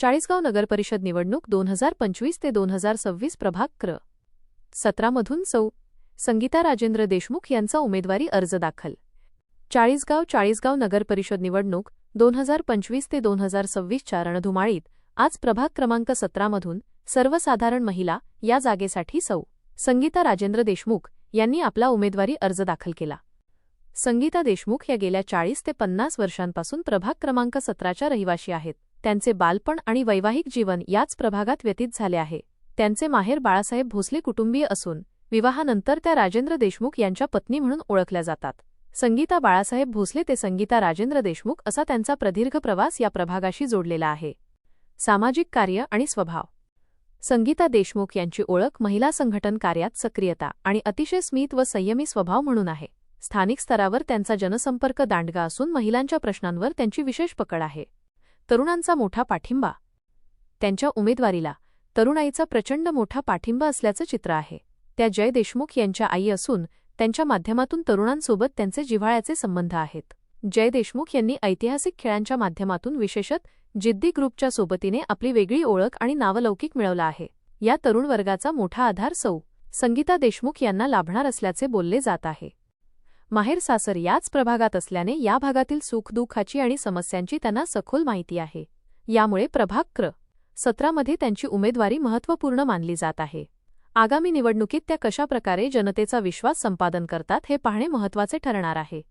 चाळीसगाव नगरपरिषद निवडणूक दोन हजार पंचवीस ते दोन हजार सव्वीस प्रभाग क्र. सतरामधून सौ. संगीता राजेंद्र देशमुख यांचा उमेदवारी अर्ज दाखल. चाळीसगाव चाळीसगाव नगरपरिषद निवडणूक दोन हजार पंचवीस ते दोन हजार सव्वीसच्या रणधुमाळीत आज प्रभाग क्रमांक सतरामधून सर्वसाधारण महिला या जागेसाठी सौ. संगीता राजेंद्र देशमुख यांनी आपला उमेदवारी अर्ज दाखल केला. संगीता देशमुख या गेल्या चाळीस ते पन्नास वर्षांपासून प्रभाग क्रमांक सतराच्या रहिवाशी आहेत. त्यांचे बालपण आणि वैवाहिक जीवन याच प्रभागात व्यतीत झाले आहे. त्यांचे माहेर बाळासाहेब भोसले कुटुंबीय असून विवाहानंतर त्या राजेंद्र देशमुख यांच्या पत्नी म्हणून ओळखल्या जातात. संगीता बाळासाहेब भोसले ते संगीता राजेंद्र देशमुख असा त्यांचा प्रदीर्घ प्रवास या प्रभागाशी जोडलेला आहे. सामाजिक कार्य आणि स्वभाव. संगीता देशमुख यांची ओळख महिला संघटन कार्यात सक्रियता आणि अतिशय स्मित व संयमी स्वभाव म्हणून आहे. स्थानिक स्तरावर त्यांचा जनसंपर्क दांडगा असून महिलांच्या प्रश्नांवर त्यांची विशेष पकड आहे. तरुणांचा मोठा पाठिंबा. त्यांच्या उमेदवारीला तरुणाईचा प्रचंड मोठा पाठिंबा असल्याचं चित्र आहे. त्या जय देशमुख यांच्या आई असून त्यांच्या माध्यमातून तरुणांसोबत त्यांचे जिव्हाळ्याचे संबंध आहेत. जय देशमुख यांनी ऐतिहासिक खेळांच्या माध्यमातून विशेषत जिद्दी ग्रुपच्या सोबतीने आपली वेगळी ओळख आणि नावलौकिक मिळवला आहे. या तरुण वर्गाचा मोठा आधार सौ संगीता देशमुख यांना लाभणार असल्याचे बोलले जात आहे. माहेर सासर याच प्रभागात असल्याने या भागातील सुखदुःखाची आणि समस्यांची त्यांना सखोल माहिती आहे. यामुळे प्रभाग क्र त्यांची उमेदवारी महत्त्वपूर्ण मानली जात आहे. आगामी निवडणुकीत त्या कशाप्रकारे जनतेचा विश्वास संपादन करतात हे पाहणे महत्त्वाचे ठरणार आहे.